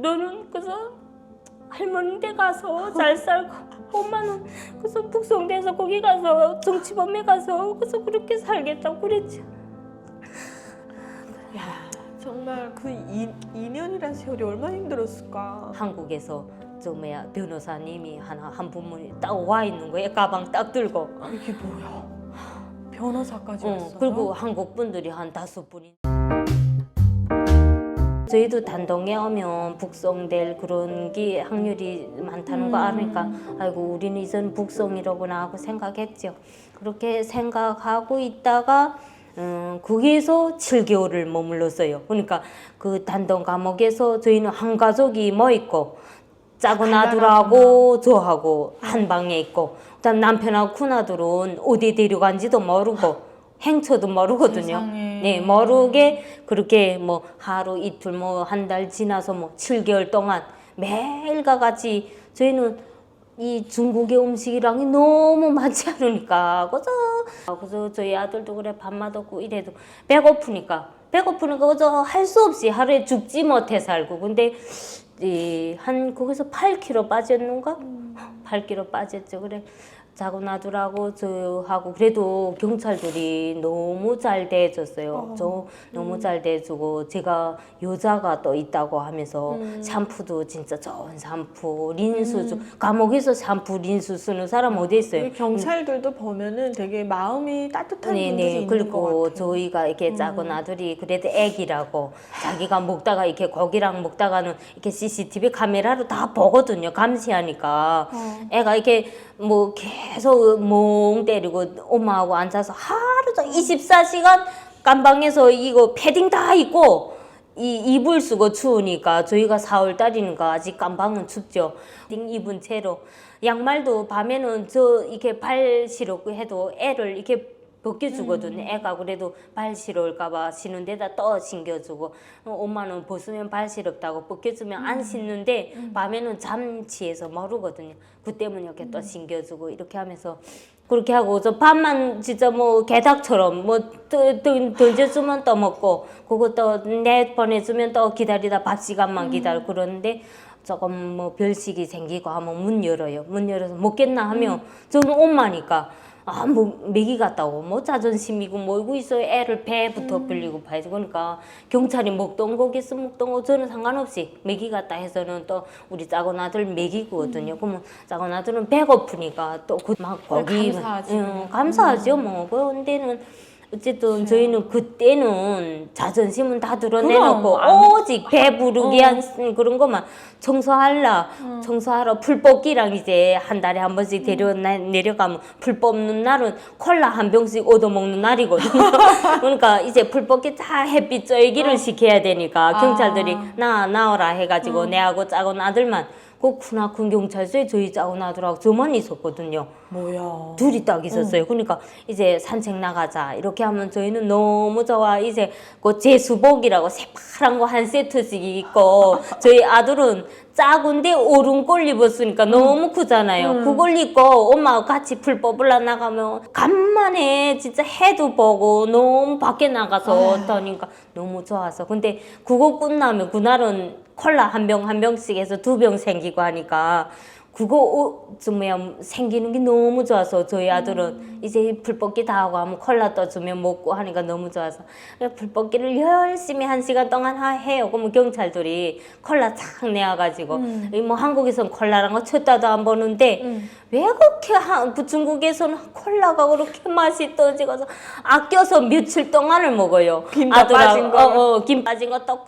너는 그래서 할머니 댁 가서 잘 살고 엄마는 그래서 북성대에서 거기 가서 정치범에 가서 그래서 그렇게 살겠다고 그랬지. 야 정말 그 2, 2년이란 세월이 얼마나 힘들었을까. 한국에서 저 뭐야 변호사님이 하나 한 분이 딱 와 있는 거예요. 가방 딱 들고. 이게 뭐야? 변호사까지 어, 왔어. 그리고 한국 분들이 한 다섯 분이. 저희도 단동에 오면 북송될 그런 게 확률이 많다는 거 음. 아니까 아이고 우리는 이젠 북송이로구나 하고 생각했죠. 그렇게 생각하고 있다가 음, 거기에서 7개월을 머물렀어요. 그러니까 그 단동 감옥에서 저희는 한 가족이 뭐 있고 짜고 나들하고 저하고 한 방에 있고 그다음 남편하고 큰아들은 어디 데려간지도 모르고 행처도 모르거든요. 세상에. 네, 모르게 그렇게 뭐 하루 이틀 뭐 한 달 지나서 뭐 7개월 동안 매일과 같이 저희는 이 중국의 음식이랑이 너무 많지 않으니까 그저 그래서 저희 아들도 그래 밥맛 없고 이래도 배고프니까 배고프니까 그저 할 수 없이 하루에 죽지 못해 살고 근데 이 한 거기서 8kg 빠졌는가? 8kg 빠졌죠. 그래 자고 나두라고 저 하고 그래도 경찰들이 너무 잘 대해줬어요. 어. 저 너무 잘 대해주고 제가 여자가 또 있다고 하면서 음. 샴푸도 진짜 좋은 샴푸, 린스 주 감옥에서 샴푸, 린스 쓰는 사람 어디 있어요? 이 경찰들도 보면은 되게 마음이 따뜻한 분들이 네네 있는 것 그리고 같아요. 저희가 이렇게 작은 아들이 그래도 애기라고 자기가 먹다가 이렇게 고기랑 먹다가는 이렇게 CCTV 카메라로 다 보거든요 감시하니까 어. 애가 이렇게 뭐 계속 멍 때리고 엄마하고 앉아서 하루 종일 24시간 깜방에서 이거 패딩 다 입고 이 이불 쓰고 추우니까 저희가 4월 달이니까 아직 깜방은 춥죠. 입은 채로 양말도 밤에는 저 이렇게 발 시럽고 해도 애를 이렇게 벗겨주거든요. 애가 그래도 발 시러울까봐 신는 데다 떠 신겨주고 어, 엄마는 벗으면 발 시럽다고 벗겨주면 안 신는데 밤에는 잠취해서 모르거든요. 그 때문에 이렇게 또 신겨주고 이렇게 하면서 그렇게 하고 저 밥만 진짜 뭐 개닭처럼 뭐 던져주면 또 먹고 그거 또내 보내주면 또 기다리다 밥 시간만 기다려 그러는데 조금 뭐 별식이 생기고 하면 문 열어요. 문 열어서 먹겠나 하면 저는 엄마니까 아뭐 먹이 같다고 뭐 자존심이고 뭐이고 있어요. 애를 배부터 불리고 봐야지. 그러니까 경찰이 먹던 거겠어 먹던 거 저는 상관없이 먹이 같다 해서는 또 우리 작은 아들 먹이거든요. 그러면 작은 아들은 배고프니까 또그막 고기 감사하지. 응, 감사하죠 뭐. 그런데는 어쨌든 저희는 그때는 자존심은 다 드러내놓고 그럼, 안- 오직 배부르게 한 그런 것만 청소할라 청소하러 풀 뽑기랑 이제 한 달에 한 번씩 데려 내려가면 풀 뽑는 날은 콜라 한 병씩 얻어 먹는 날이거든요. 그러니까 이제 풀 뽑기 다 햇빛 쬐기를 시켜야 되니까 아. 경찰들이 나 나오라 해가지고 내하고 작은 아들만 그 크나큰 경찰서에 저희 작은 아들하고 저만 있었거든요. 뭐야? 둘이 딱 있었어요. 그러니까 이제 산책 나가자 이렇게 하면 저희는 너무 좋아. 이제 그 제수복이라고 새파란 거 한 세트씩 입고 저희 아들은 작은데 오른꼴 입었으니까 너무 크잖아요. 그걸 입고 엄마하고 같이 풀 뽑으러 나가면 간만에 진짜 해도 보고 너무 밖에 나가서 더니까 너무 좋아서. 근데 그거 끝나면 그날은 콜라 한 병 한 병씩 해서 두 병 생기고 하니까 그거 오, 좀 뭐야 생기는 게 너무 좋아서 저희 아들은 이제 불뽑기 다 하고 하면 콜라 떠주면 먹고 하니까 너무 좋아서. 불뽑기를 열심히 한 시간 동안 하- 해요. 그러면 경찰들이 콜라 착 내와가지고. 이뭐 한국에선 콜라란 거 쳤다도 안 보는데 왜 그렇게 한, 그 중국에서는 콜라가 그렇게 맛이 떠지고서 아껴서 며칠 동안을 먹어요. 김밥 아들하고- 빠진 거. 어, 어, 김 빠진 거또꽉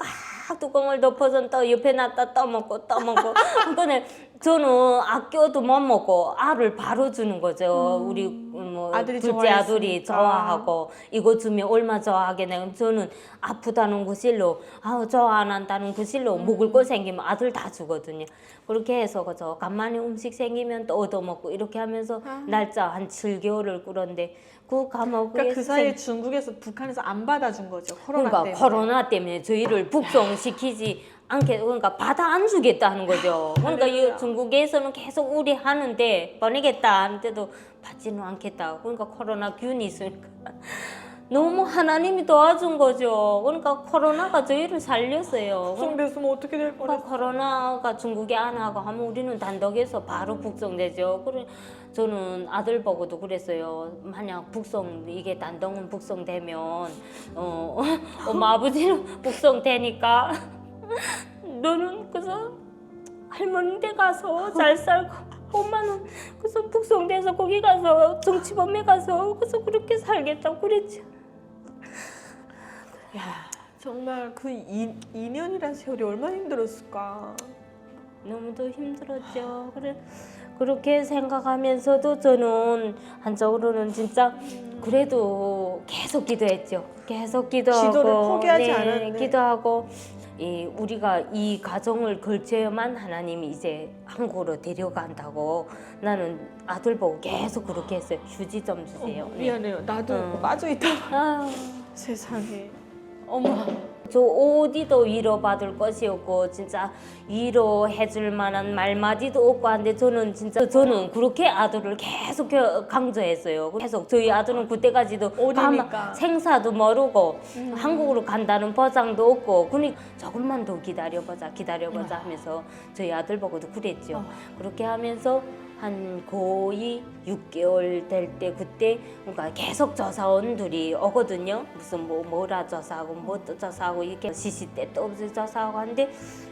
뚜껑을 덮어서 또 옆에 놨다 떠먹고 떠먹고. 근데 저는 아껴도 못 먹고 알을 바로 주는 거죠 우리 뭐 아들이 둘째 아들이 좋아했으니까. 좋아하고 이거 주면 얼마 좋아하겠네 저는 아프다는 구실로 아우 좋아 안 한다는 구실로 먹을 거 생기면 아들 다 주거든요 그렇게 해서 그저 간만에 음식 생기면 또 얻어 먹고 이렇게 하면서 날짜 한 7개월을 끌었는데 그 감옥에 그러니까 그 사이에 생- 중국에서 북한에서 안 받아준 거죠. 코로나 그러니까 때문에. 코로나 때문에 저희를 북송시키지 않게 그러니까 받아 안 주겠다는 거죠. 그러니까 이 중국에서는 계속 우리하는데 보내겠다 하는데도 받지는 않겠다. 그러니까 코로나 균이 있으니까 너무 하나님이 도와준 거죠. 그러니까 코로나가 저희를 살렸어요. 북송됐으면 어떻게 될 그러니까 뻔했어? 코로나가 중국에 안 하고 하면 우리는 단독에서 바로 북송되죠. 그래 저는 아들 보고도 그랬어요. 만약 북송 이게 단독은 북송되면 어 엄마 아버지는 북송되니까 너는 그래서 할머니 댁 가서 잘 살고 엄마는 그래서 북송돼서 거기 가서 정치범에 가서 그래서 그렇게 살겠다고 그랬죠. 정말 그 2, 2년이란 세월이 얼마나 힘들었을까? 너무도 힘들었죠. 그래 그렇게 생각하면서도 저는 한쪽으로는 진짜 그래도 계속 기도했죠. 계속 기도하고 기도를 포기하지 네, 않았네. 기도하고 이 우리가 이 가정을 걸쳐야만 하나님이 이제 한국으로 데려간다고 나는 아들 보고 계속 그렇게 했어요. 휴지 좀 주세요. 어, 미안해요. 나도 응. 빠져 있다가 아유. 세상에. 어머 저 어디도 위로받을 것이었고 진짜 위로해줄 만한 말마디도 없고 한데 저는 진짜 저는 그렇게 아들을 계속 겨- 강조했어요 계속 저희 아들은 그때까지도 어디니까? 가만- 생사도 모르고 한국으로 간다는 보장도 없고 그니 조금만 더 기다려보자 기다려보자 하면서 저희 아들 보고도 그랬죠 어. 그렇게 하면서 한 거의 6개월 될 때 그때 그러니까 계속 조사원들이 오거든요. 무슨 뭐 뭐라 조사하고 뭐또 조사하고 이렇게 시시 때 또 없이 조사하고 하는데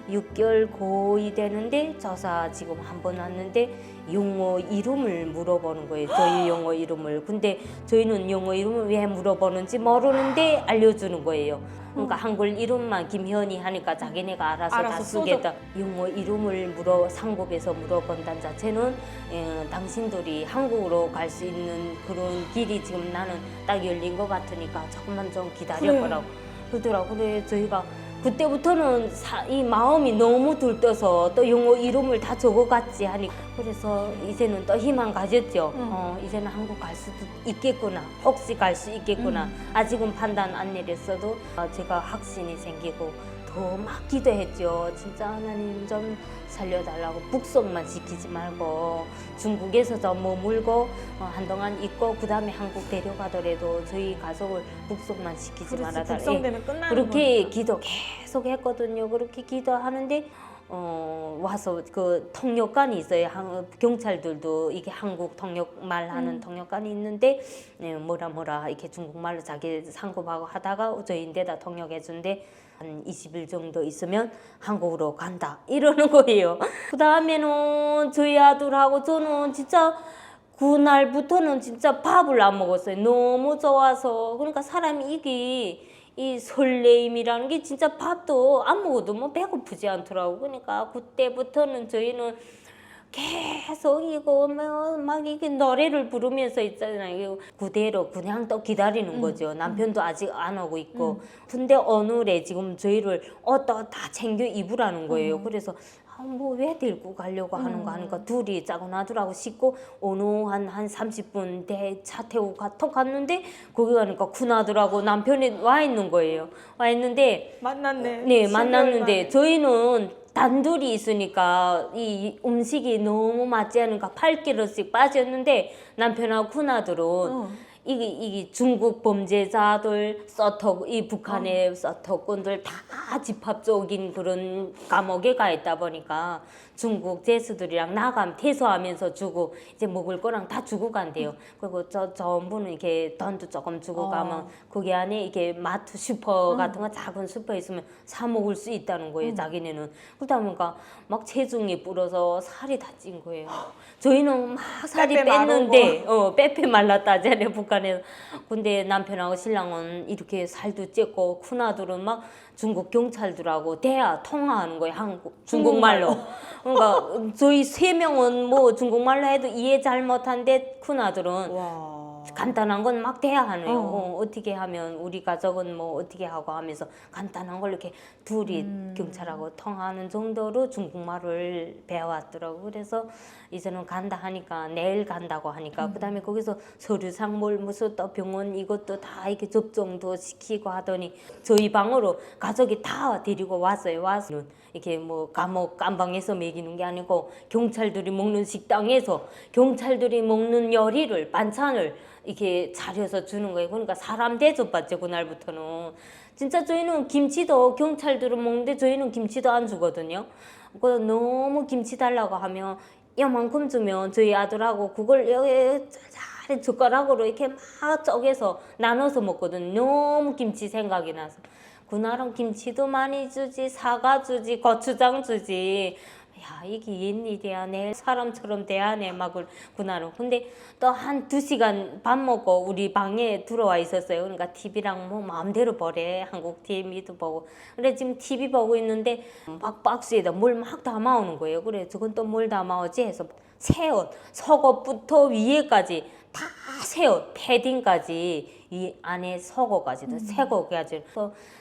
6개월 거의 되는데 조사 지금 한 번 왔는데 용어 이름을 물어보는 거예요. 저희 용어 이름을. 근데 저희는 용어 이름을 왜 물어보는지 모르는데 알려주는 거예요. 그러니까 한글 이름만 김현이 하니까 자기네가 알아서, 다 알아서 쓰겠다. 용어 이름을 물어 상급에서 물어본다는 자체는 에, 당신들이 한국으로 갈 수 있는 그런 길이 지금 나는 딱 열린 것 같으니까 조금만 좀 기다려보라고 그러더라고. 그래 저희가 그때부터는 사- 이 마음이 너무 들떠서 또 영어 이름을 다 적어갔지 하니 그래서 이제는 또 희망 가졌죠. 응. 어, 이제는 한국 갈 수도 있겠구나. 혹시 갈 수 있겠구나. 아직은 판단 안 내렸어도 어, 제가 확신이 생기고 더 막 기도했죠. 진짜 하나님 좀 살려달라고 북송만 시키지 말고 중국에서 좀 머물고 어, 한동안 있고 그 다음에 한국 데려가더라도 저희 가족을 북송만 시키지 말아달라. 예. 북송되면 끝나는 그렇게 거니까. 기도 계속 했거든요. 그렇게 기도하는데 어, 와서 그 통역관이 있어요. 한, 경찰들도 이게 한국 통역 말 하는 음. 통역관이 있는데 네, 뭐라 뭐라 이렇게 중국말로 자기 상급하고 하다가 저희인데다 통역해 준대. 한 20일 정도 있으면 한국으로 간다 이러는 거예요. 그 다음에는 저희 아들하고 저는 진짜 그날부터는 진짜 밥을 안 먹었어요. 너무 좋아서 그러니까 사람이 이게 이 설레임이라는 게 진짜 밥도 안 먹어도 뭐 배고프지 않더라고. 그러니까 그때부터는 저희는 계속 이거 뭐막 이게 노래를 부르면서 있잖아요. 그대로 그냥 또 기다리는 거죠. 남편도 아직 안 오고 있고. 근데 어느 래 지금 저희를 옷도 다 챙겨 입으라는 거예요. 그래서 아, 뭐왜 데리고 가려고 하는가 하니까 둘이 짜고 나들하고 씻고 어느 한한 30분 대차 태우고 가, 톡 갔는데 거기 가니까 큰 아들하고 남편이 와 있는 거예요. 와 있는데 만났네. 네, 10개월 만났는데. 저희는 단둘이 있으니까 이 음식이 너무 맞지 않으니까 8kg씩 빠졌는데 남편하고 큰아들은 어. 이게, 이게 중국 범죄자들 서터 이 북한의 서터꾼들 다 집합적인 그런 감옥에 가 있다 보니까 중국 제수들이랑 나감 퇴소하면서 주고 이제 먹을 거랑 다 주고 간대요. 그리고 저 전부는 이렇게 돈도 조금 주고 어. 가면 거기 안에 이게 마트 슈퍼 같은 거 작은 슈퍼 있으면 사 먹을 수 있다는 거예요. 자기네는 그러다 보니까 막 체중이 불어서 살이 다 찐 거예요. 저희는 막 살이 빼빼 마르고. 뺐는데 어, 빼빼 말랐다잖아요 북한 에서. 근데 남편하고 신랑은 이렇게 살도 쪘고 큰아들은 막 중국 경찰들하고 대화 통화하는 거예요 한국 중국말로. 그러니까 저희 세 명은 뭐 중국말로 해도 이해 잘 못한데 큰아들은 와. 간단한 건 막 대화하네요. 어. 어. 어 떻게 하면 우리 가족은 뭐 어떻게 하고 하면서 간단한 걸 이렇게 둘이 음. 경찰하고 통화하는 정도로 중국말을 배워왔더라고. 그래서 이제는 간다 하니까 내일 간다고 하니까 음. 그다음에 거기서 서류상 뭘 무슨 또 병원 이것도 다 이렇게 접종도 시키고 하더니 저희 방으로 가족이 다 데리고 왔어요. 와서 이렇게 뭐 감옥 깜방에서 먹이는 게 아니고 경찰들이 먹는 식당에서 경찰들이 먹는 요리를 반찬을 이렇게 차려서 주는 거예요. 그러니까 사람 대접받죠 그날부터는. 진짜 저희는 김치도 경찰들은 먹는데 저희는 김치도 안 주거든요. 그 너무 김치 달라고 하면 이만큼 주면 저희 아들하고 그걸 여기 잘 젓가락으로 이렇게 막 쪼개서 나눠서 먹거든. 너무 김치 생각이 나서. 그날은 김치도 많이 주지, 사과 주지, 고추장 주지. 야, 이게 웬일이야. 내 사람처럼 대하네. 막 그- 그날은. 근데 또 한 두 시간 밥 먹고 우리 방에 들어와 있었어요. 그러니까 TV랑 뭐 마음대로 보래. 한국 TV도 보고. 그래, 지금 TV 보고 있는데 막 박스에다 물막 담아오는 거예요. 그래, 저건 또 뭘 담아오지? 해서 새 옷, 속옷부터 위에까지 다 새 옷, 패딩까지 이 안에 속옷까지도 새 옷까지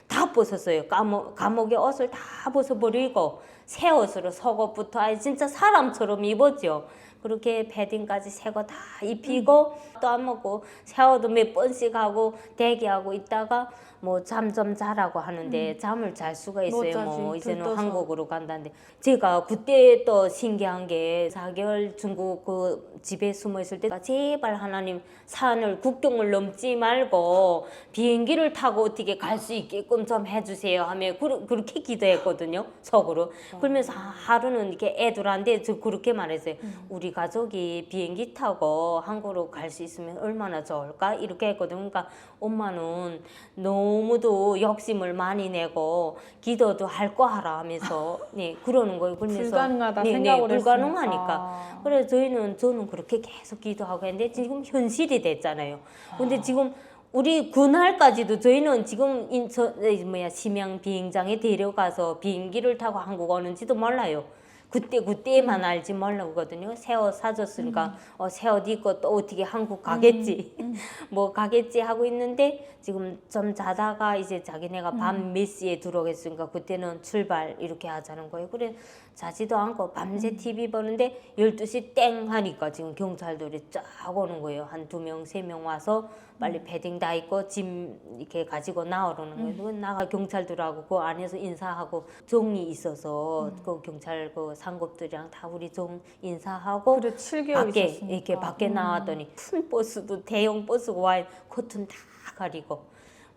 다 벗었어요. 감옥, 감옥의 옷을 다 벗어버리고 새 옷으로 속옷부터 아예 진짜 사람처럼 입었죠. 그렇게 패딩까지 새 거 다 입히고 또 안 먹고 샤워도 몇 번씩 하고 대기하고 있다가 뭐 잠 좀 자라고 하는데 잠을 잘 수가 있어요. 못뭐 자지, 이제는 들떠서. 한국으로 간다는데. 제가 그때 또 신기한 게 4개월 중국 그 집에 숨어 있을 때 제발 하나님 산을 국경을 넘지 말고 비행기를 타고 어떻게 갈 수 있게끔 좀 해주세요 하며 그- 그렇게 기도했거든요 속으로. 그러면서 하- 하루는 이렇게 애들한테 저 그렇게 말했어요. 우리 가족이 비행기 타고 한국으로 갈 수 있으면 얼마나 좋을까? 이렇게 했거든요. 그러니까 엄마는 너무 도 욕심을 많이 내고 기도도 할 거 하라 하면서 네 그러는 거예요 그러면서 불가능하다 네, 생각을 네. 불가능하니까 그래서 저희는 저는 그렇게 계속 기도하고 했는데 지금 현실이 됐잖아요. 근데 지금 우리 그날까지도 저희는 지금 인천 에, 뭐야 심양 비행장에 데려가서 비행기를 타고 한국 오는지도 몰라요. 그때 그때만 알지 몰라거든요. 새 옷 사줬으니까. 어, 새옷 입고 또 어떻게 한국 가겠지, 뭐 가겠지 하고 있는데 지금 좀 자다가 이제 자기네가 밤 몇 시에 들어오겠으니까 그때는 출발 이렇게 하자는 거예요. 그래 자지도 않고 밤새 TV 보는데 12시 땡 하니까 지금 경찰들이 쫙 오는 거예요. 한 두 명, 세 명 와서 빨리 패딩 다 입고 짐 이렇게 가지고 나오라는 거예요. 그 나가 경찰들하고 그 안에서 인사하고 종이 있어서 그 경찰 그 상급들이랑 다 우리 종 인사하고 그래 7개월 밖에 있었으니까. 이렇게 밖에 음. 나왔더니 큰 버스도 대형 버스가 와 겉은 다 가리고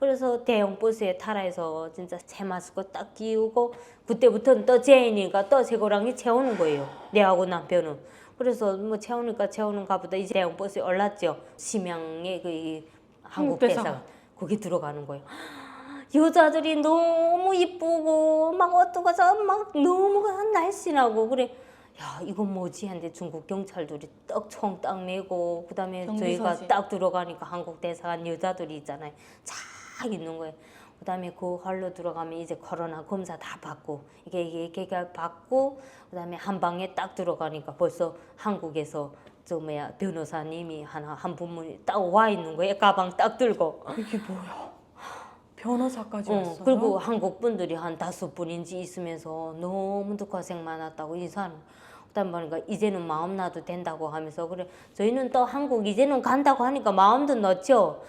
그래서 대형 버스에 타라해서 진짜 제 마스크 딱 끼우고 그때부터는 또 제인이가 또 제 고랑이 채우는 거예요. 내하고 남편은. 그래서 뭐 채우니까 채우는가 보다 이제 대형 버스에 올랐죠. 심양의 그이 한국. 대사관 거기 들어가는 거예요. 여자들이 너무 이쁘고 막 어떡하자 막 너무 날씬하고 그래. 야 이건 뭐지? 한데 중국 경찰들이 떡총 딱 메고 그다음에 저희가 경비서지. 딱 들어가니까 한국 대사관 여자들이 있잖아요. 쫙 있는 거예요 그 다음에 그 홀로 들어가면 이제 코로나 검사 다 받고 이게 이게 이게 받고 그 다음에 한 방에 딱 들어가니까 벌써 한국에서 저 뭐야 변호사님이 하나 한 분이 딱 와 있는 거예요 가방 딱 들고 이게 뭐야? 변호사까지 어, 왔어요? 그리고 한국 분들이 한 다섯 분인지 있으면서 너무도 고생 많았다고 인사하는 거예요. 그다음 보니까 이제는 마음 놔도 된다고 하면서 그래 저희는 또 한국 이제는 간다고 하니까 마음도 넣죠.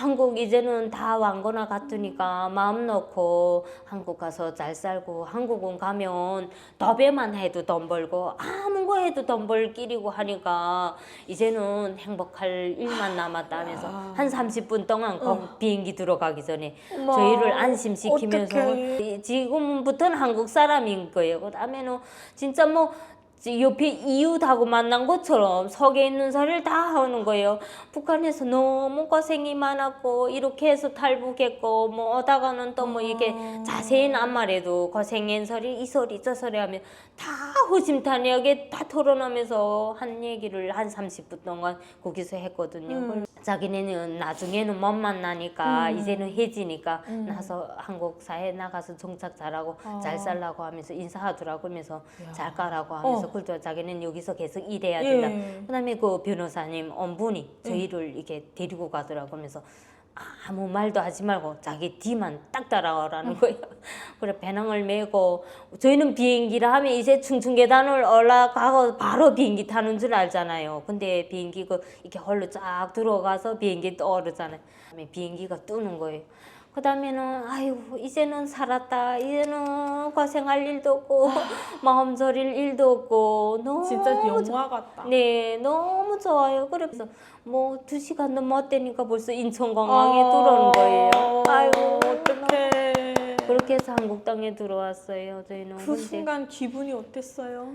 한국 이제는 다 왕거나 같으니까 마음 넣고 한국 가서 잘 살고 한국은 가면 더배만 해도 돈 벌고 아무 거 해도 돈 벌 길이고 하니까 이제는 행복할 일만 남았다면서 한 30분 동안 거- 비행기 들어가기 전에 어머, 저희를 안심시키면서 어떡해. 이- 지금부터는 한국 사람인 거예요. 그다음에는 진짜 뭐 지- 옆에 이웃하고 만난 것처럼 속에 있는 소리를 다 하는 거예요. 북한에서 너무 고생이 많았고 이렇게 해서 탈북했고 뭐 오다가는 또 뭐 이게 자세히는 안 말해도 고생한 소리 이 소리 저 소리 하면 다 허심탄회하게 다 털어놓으면서 한 얘기를 한 30분 동안 거기서 했거든요. 그걸 자기네는 나중에는 못 만나니까 이제는 해지니까 나서 한국 사회에 나가서 정착 잘하고 잘 살라고 하면서 인사하더라고 그러면서 잘 가라고 하면서 그래도 자기는 여기서 계속 일해야 된다. 예. 그다음에 그 변호사님 엄분이 저희를 이렇게 데리고 가더라고 하면서 아무 말도 하지 말고 자기 뒤만 딱 따라오라는 거예요. 그래 배낭을 메고 저희는 비행기를 하면 이제 충충 계단을 올라가고 바로 비행기 타는 줄 알잖아요. 근데 비행기 그 이렇게 홀로 쫙 들어가서 비행기 떠오르잖아요. 그다음에 비행기가 뜨는 거예요. 그 다음에는 아유 이제는 살았다. 이제는 고생할 일도 없고 마음 졸일 일도 없고 너무 진짜 좋- 영화 같다. 네, 너무 좋아요. 그래서 뭐 두 시간도 못 되니까 벌써 인천공항에 아, 들어오는 거예요. 아유, 어떡해. 그렇게 해서 한국땅에 들어왔어요. 저희는 그 근데 순간 기분이 어땠어요?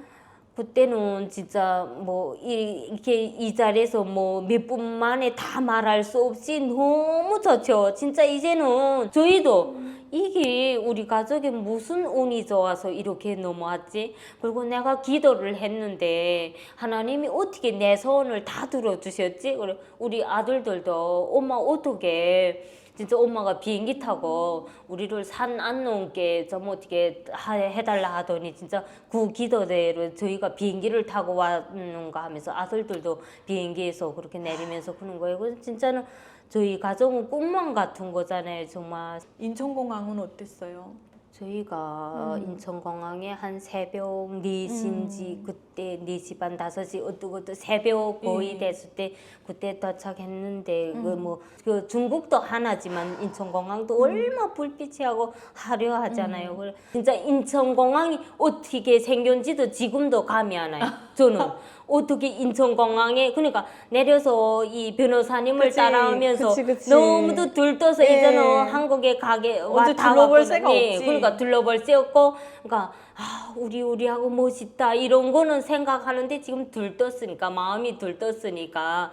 그때는 진짜 뭐 이- 이렇게 이 자리에서 뭐 몇 분 만에 다 말할 수 없이 너무 좋죠. 진짜 이제는 저희도 이게 우리 가족이 무슨 운이 좋아서 이렇게 넘어왔지? 그리고 내가 기도를 했는데 하나님이 어떻게 내 소원을 다 들어주셨지? 그래 우리 아들들도 엄마 어떻게 진짜 엄마가 비행기 타고 우리를 산안 넘게 좀 어떻게 하- 해달라 하더니 진짜 그 기도대로 저희가 비행기를 타고 왔는가 하면서 아들들도 비행기에서 그렇게 내리면서 그런 거예요. 그래서 진짜는 저희 가족은 꿈만 같은 거잖아요, 정말. 인천공항은 어땠어요? 저희가 음. 인천공항에 한 새벽 4시인지 음. 그때 4시 반 5시 어떠고또 새벽 거의 예. 됐을 때 그때 도착했는데 음. 그뭐 그 중국도 하나지만 인천공항도 얼마 불빛이 하고 화려하잖아요. 음. 그래 진짜 인천공항이 어떻게 생겼는지도 지금도 감이 안 와요. 저는 어떻게 인천공항에 그러니까 내려서 이 변호사님을 그치, 따라오면서 그치, 그치. 너무도 들떠서 예. 이제는 한국에 가게 와 언제 다 둘러볼. 새가 예, 없지. 그러니까 둘러볼 새 없고 그러니까 아 우리 우리하고 멋있다 이런 거는 생각하는데 지금 들떴으니까 마음이 들떴으니까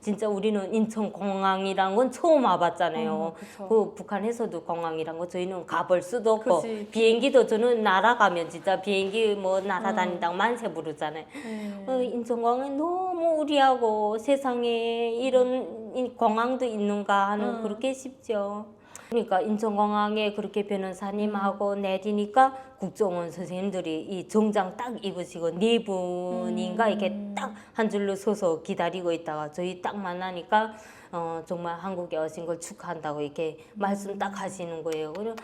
진짜 우리는 인천 공항이란 건 처음 와봤잖아요. 어, 그쵸. 그 북한에서도 공항이란 거 저희는 가볼 수도 없고 그치. 비행기도 저는 날아가면 진짜 비행기 뭐 날아다닌다고 만세 부르잖아요. 네. 어, 인천 공항에 너무 우리하고 세상에 이런 이 공항도 있는가 하는 음. 그렇게 싶죠. 그러니까 인천공항에 그렇게 변호사님하고 내리니까 국정원 선생님들이 이 정장 딱 입으시고 네 분인가 이렇게 딱 한 줄로 서서 기다리고 있다가 저희 딱 만나니까 어, 정말 한국에 오신 걸 축하한다고 이렇게 말씀 딱 하시는 거예요. 그래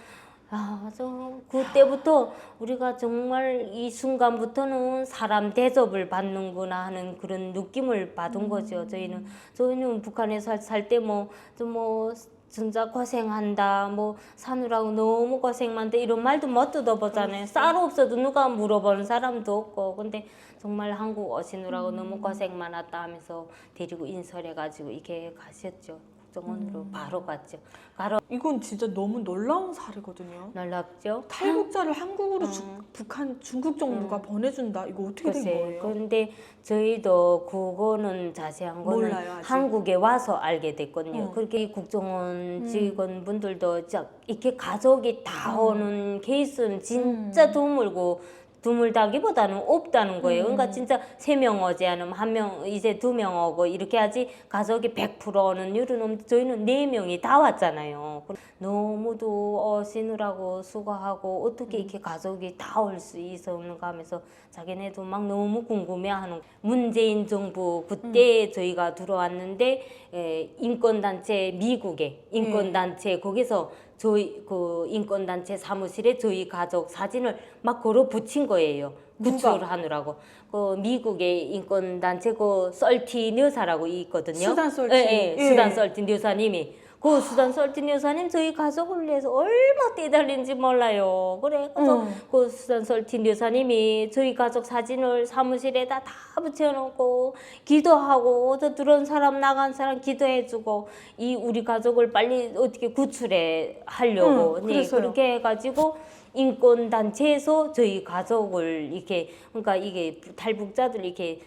아, 저 그때부터 우리가 정말 이 순간부터는 사람 대접을 받는구나 하는 그런 느낌을 받은 거죠. 저희는. 저희는 북한에서 살때 뭐 좀뭐 진짜 고생한다 뭐 사느라고 너무 고생만다 이런 말도 못 들어보잖아요. 쌀 없어도 누가 물어보는 사람도 없고 근데 정말 한국 오시느라고 너무 고생 많았다 하면서 데리고 인설해가지고 이렇게 가셨죠. 국정원으로 바로 갔죠. 바로 이건 진짜 너무 놀라운 사례거든요. 놀랍죠. 탈북자를 한국으로 주- 음. 북한 중국 정부가 보내준다. 이거 어떻게 된 글쎄, 거예요? 그런데 저희도 그거는 자세한 거는 몰라요. 한국에 와서 알게 됐거든요. 어. 그렇게 이 국정원 직원분들도 진짜 이렇게 가족이 다 오는 케이스는 진짜 음. 드물고 드물다기보다는 없다는 거예요. 음. 그러니까 진짜 세명 오지 않으면 한 명 이제 두 명 오고 이렇게 하지 가족이 100% 오는 일은 없는데 저희는 네 명이 다 왔잖아요. 너무도 오시느라고 수고하고 어떻게 이렇게 가족이 다 올 수 있었는가 하면서 자기네도 막 너무 궁금해하는 문재인 정부 그때 저희가 들어왔는데 에, 인권단체 미국의 인권단체 거기서 저희 그 인권단체 사무실에 저희 가족 사진을 막 걸어 붙인 거예요. 구출하느라고 그 미국의 인권단체 그 썰티 여사라고 있거든요. 수단 썰티. 예, 예, 예. 수단 썰티 여사님이 그 수단 썰티 여사님 저희 가족을 위해서 얼마 뛰달린지 몰라요. 그래 그래서 응. 그 수단 썰티 여사님이 저희 가족 사진을 사무실에다 다 붙여놓고 기도하고 또 들어온 사람 나간 사람 기도해주고 이 우리 가족을 빨리 어떻게 구출해 하려고 응, 네. 그렇게 해가지고 인권 단체에서 저희 가족을 이렇게 그러니까 이게 탈북자들 이렇게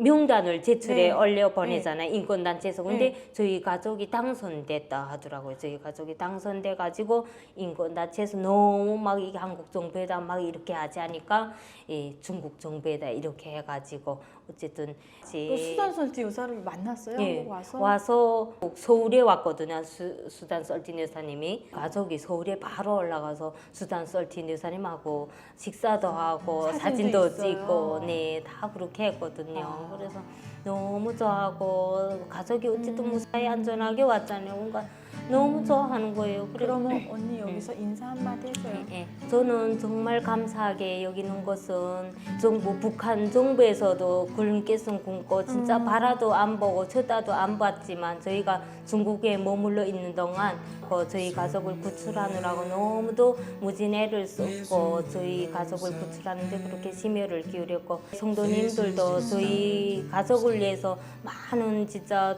명단을 제출해 네. 올려 보내잖아요. 인권 단체에서. 근데 네. 저희 가족이 당선됐다 하더라고요. 저희 가족이 당선돼 가지고 인권 단체에서 너무 막 이게 한국 정부에다 막 이렇게 하지 하니까? 이 중국 정부에다 이렇게 해 가지고 어쨌든 그 수단 설티 여사를 만났어요? 예, 한국 와서? 와서 서울에 왔거든요. 수, 수단 썰틴 여사님이 가족이 서울에 바로 올라가서 수단 썰틴 여사님하고 식사도 하고 사진도 사진도 있어요. 찍고 네 다 그렇게 했거든요. 아. 그래서 너무 좋아하고 가족이 어쨌든 음. 무사히 안전하게 왔잖아요. 뭔가 너무 좋아하는 거예요. 그러면 언니 여기서 인사 한마디 해줘요. 예, 저는 정말 감사하게 여기는 것은 정부 북한 정부에서도 굴림께선 굶고 진짜 음. 바라도 안 보고 쳐다도 안 봤지만 저희가 중국에 머물러 있는 동안 그 저희 가족을 구출하느라고 너무도 무진애를 썼고 저희 가족을 구출하는데 그렇게 심혈을 기울였고 성도님들도 저희 가족을 위해서 많은 진짜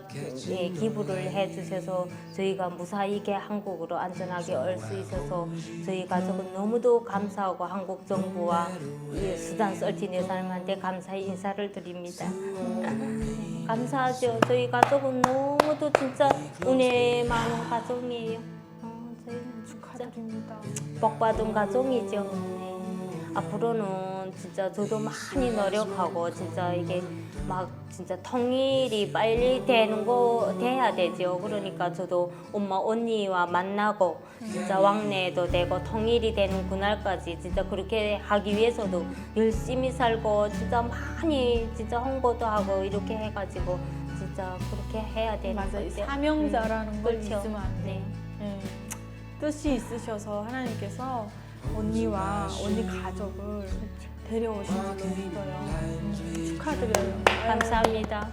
예, 기부를 해주셔서 저희가 무사히 게 한국으로 안전하게 올 수 있어서 저희 가족은 너무도 감사하고 한국 정부와 이 수단 썰틴 여사님한테 감사의 인사를 드립니다. 감사하죠. 저희 가족은 너무도 진짜 은혜 많은 가족이에요. 어, 저희는 축하드립니다. 복받은 가족이죠. 네. 앞으로는 진짜 저도 많이 노력하고 진짜 이게 막 진짜 통일이 빨리 되는 거 돼야 되죠. 그러니까 저도 엄마 언니와 만나고 진짜 왕래도 되고 통일이 되는 그날까지 진짜 그렇게 하기 위해서도 열심히 살고 진짜 많이 진짜 홍보도 하고 이렇게 해가지고 진짜 그렇게 해야 되는 맞아 요. 거죠. 사명자라는 걸 그렇죠. 잊으면 안 돼. 네. 예. 뜻이 있으셔서 하나님께서 언니와 언니 가족을 데려오신 믿어요. 음, 축하드려요. 감사합니다.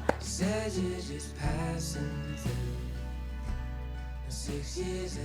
Six years